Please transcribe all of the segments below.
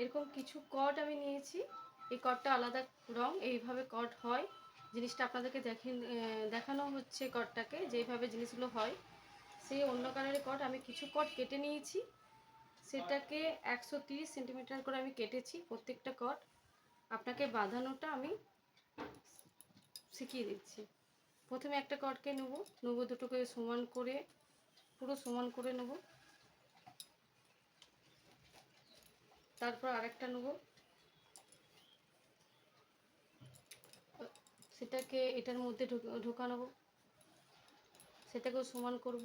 এরকম কিছু কট আমি নিয়েছি। এই কটটা আলাদা রং, এইভাবে কট হয়। জিনিসটা আপনাদেরকে দেখেন দেখানো হচ্ছে কটটাকে যেইভাবে জিনিসগুলো হয়। সেই অন্য কালারের কট আমি কিছু কট কেটে নিয়েছি। সেটাকে একশো তিরিশ সেন্টিমিটার করে আমি কেটেছি প্রত্যেকটা কট আপনাকে বাঁধানোটা আমি শিখিয়ে দিচ্ছি। প্রথমে একটা কটকে নেব নেব দুটোকে সমান করে, পুরো সমান করে নেব। তারপর আরেকটা নেব। সেটাকে এটার মধ্যে ঢোকা নেব সেটাকেও সমান করব।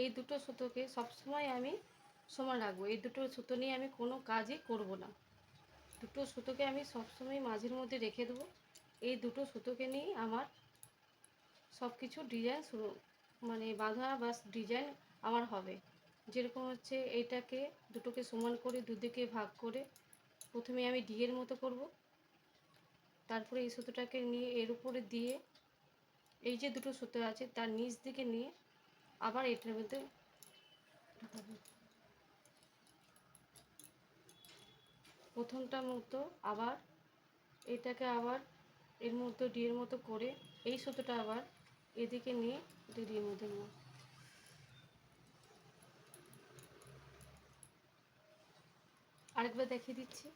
এই দুটো সুতোকে সবসময় আমি সমান রাখব। এই দুটো সুতো নিয়ে আমি কোনো কাজই করব না। দুটো সুতোকে আমি সবসময় মাঝের মধ্যে রেখে দেবো। এই দুটো সুতোকে নিয়েই আমার সব কিছু ডিজাইন শুরু মানে বাঁধা বা ডিজাইন আমার হবে। যেরকম হচ্ছে এইটাকে দুটোকে সমান করে দুদিকে ভাগ করে প্রথমে আমি ডিয়ের মতো করব। তারপরে এই সুতোটাকে নিয়ে এর উপরে দিয়ে এই যে দুটো সুতো আছে, তার নিচ দিকে নিয়ে আবার এটার মধ্যে প্রথমটার মতো আবার এটাকে আবার এর মধ্যে ডিয়ের মতো করে এই সুতোটা আবার এদিকে নিয়ে এটা ডিয়ের মধ্যে নেব। আরেকবার দেখিয়ে দিচ্ছি।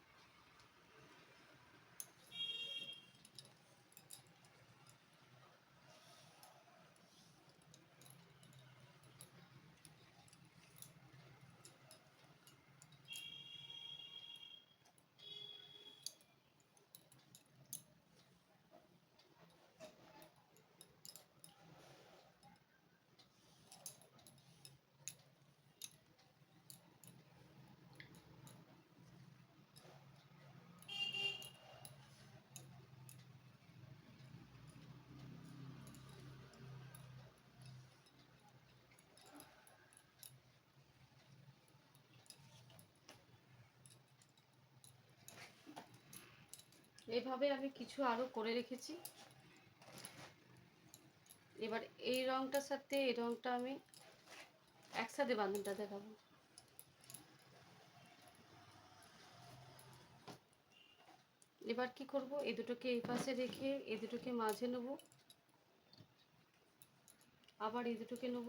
এইভাবে আমি কিছু আরও করে রেখেছি। এবার এই রংটার সাথে এই রংটা আমি একসাথে বাঁধনটা দেখাবো। এবার কি করব? এই দুটোকে এই পাশে রেখে, এই দুটোকে মাঝে নেব। আবার এই দুটোকে নেব।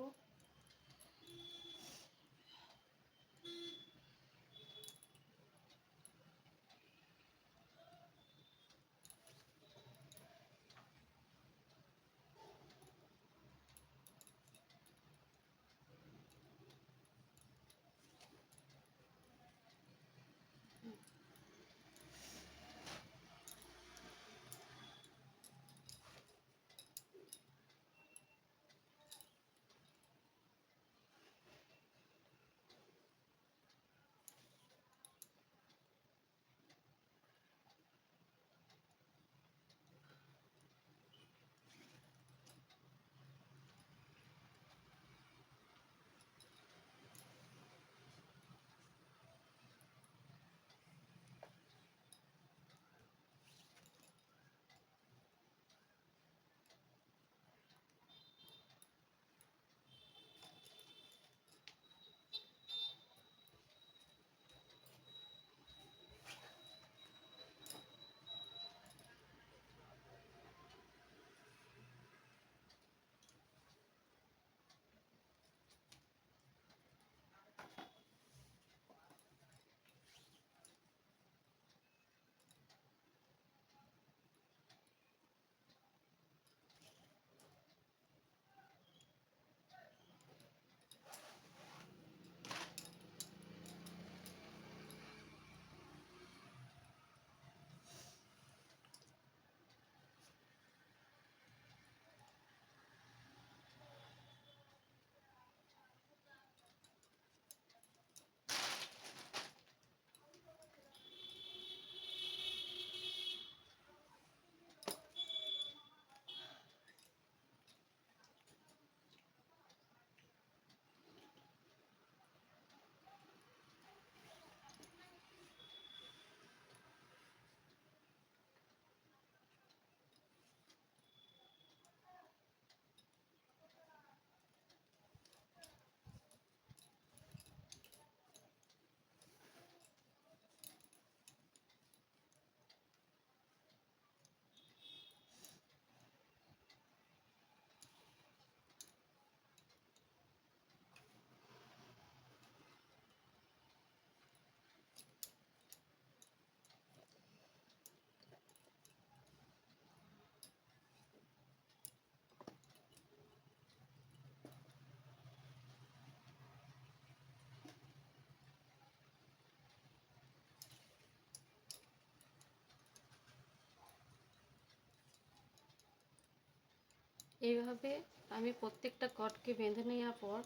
এইভাবে আমি প্রত্যেকটা কটকে বেঁধে নেওয়ার পর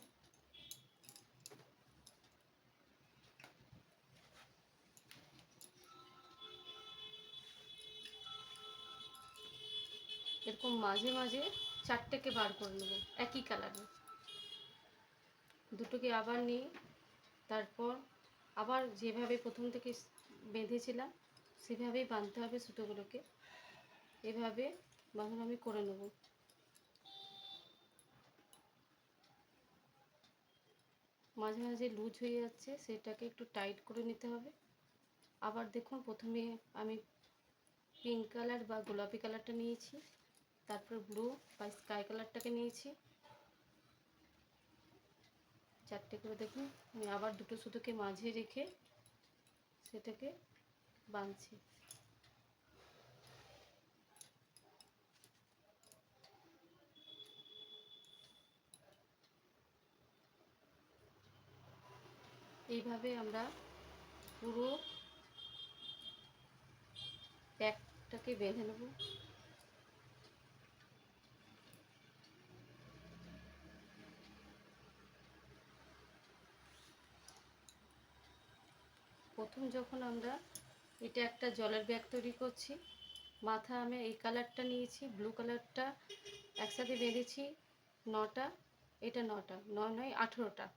এরকম মাঝে মাঝে চারটেকে বার করে নেব, একই কালারে। দুটোকে আবার নিয়ে তারপর আবার যেভাবে প্রথম থেকে বেঁধেছিলাম, সেভাবেই বাঁধতে হবে সুতোগুলোকে। এভাবে বাঁধানো আমি করে নেব। মাঝে মাঝে লুজ হয়ে যাচ্ছে, সেটাকে একটু টাইট করে নিতে হবে। আবার দেখুন, প্রথমে আমি পিঙ্ক কালার বা গোলাপি কালারটা নিয়েছি, তারপর ব্লু বা স্কাই কালারটাকে নিয়েছি। চারটে করে দেখুন, আমি আবার দুটো সুতোকে মাঝে রেখে সেটাকে বাঁধছি। এইভাবে আমরা পুরো প্যাকটাকে বেঁধে নেব। প্রথম যখন আমরা এটা একটা জলের ব্যাগ তৈরি করছি, মাথা আমি এই কালারটা নিয়েছি, ব্লু কালারটা একসাথে বেঁধেছি, নটা, এটা নটা, নয় নয়, আঠেরোটা।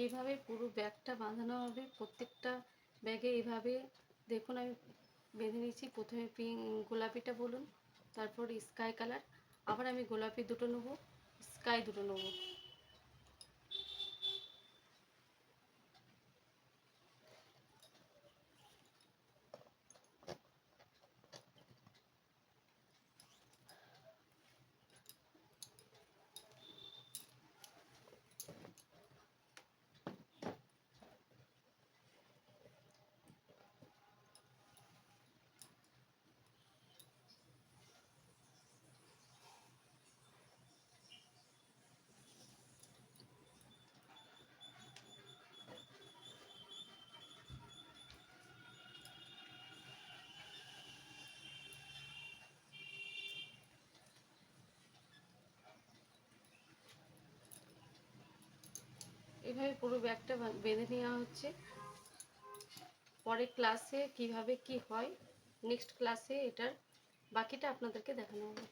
এইভাবে পুরো ব্যাগটা বাঁধানো হবে। প্রত্যেকটা ব্যাগে এইভাবে দেখুন, আমি বেঁধে নিয়েছি। প্রথমে পিঙ্ক গোলাপিটা বলুন, তারপর স্কাই কালার। আবার আমি গোলাপি দুটো নেব, স্কাই দুটো নেব। এভাবে পুরো ব্যাগটা বেঁধে নেওয়া হচ্ছে। পরের ক্লাসে কীভাবে কি হয় নেক্সট ক্লাসে এটার বাকিটা আপনাদেরকে দেখানো হবে।